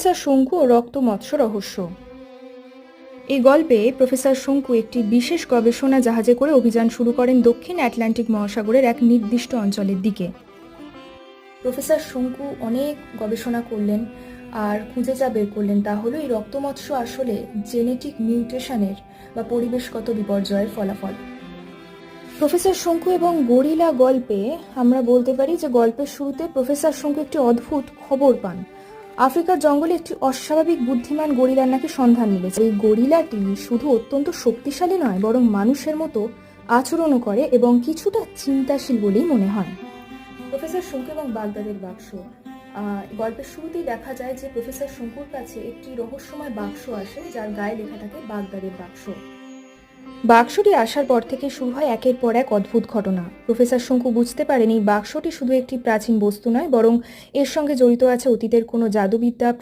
Professor শঙ্কু ও রক্ত মৎস্য রহস্য। এই গল্পে প্রফেসর শঙ্কু একটি বিশেষ গবেষণা জাহাজে করে অভিযান শুরু করেন দক্ষিণ আটলান্টিক মহাসাগরের এক নির্দিষ্ট অঞ্চলের দিকে। প্রফেসর শঙ্কু অনেক গবেষণা করলেন আর খুঁজে যা বের করলেন তা হলো এই রক্তমৎস্য আসলে জেনেটিক মিউটেশনের বা পরিবেশগত বিপর্যয়ের ফলাফল। প্রফেসর শঙ্কু এবং গরিলা গল্পে আমরা বলতে পারি যে গল্পের শুরুতে প্রফেসর শঙ্কু একটি অদ্ভুত খবর পান। আফ্রিকার জঙ্গলে একটি অস্বাভাবিক বুদ্ধিমান গরিলার নাকি সন্ধান মিলেছে। এই গরিলাটি শুধু অত্যন্ত শক্তিশালী নয়, বরং মানুষের মতো আচরণও করে এবং কিছুটা চিন্তাশীল বলেই মনে হয়। প্রফেসর শঙ্কু এবং বাগদাদের বাক্স। গল্পের শুরুতেই দেখা যায় যে প্রফেসর শঙ্কুর কাছে একটি রহস্যময় বাক্স আসে, যার গায়ে লেখা থাকে বাগদাদের বাক্স। বাক্সটি আসার পর থেকে শুরু হয় একের পর এক অদ্ভুত ঘটনা। প্রফেসর শঙ্কু বুঝতে পারেন এই বাক্সটি শুধু একটি প্রাচীন বস্তু নয়, বরং এর সঙ্গে জড়িত আছে অতীতের কোনো জাদুবিদ্যা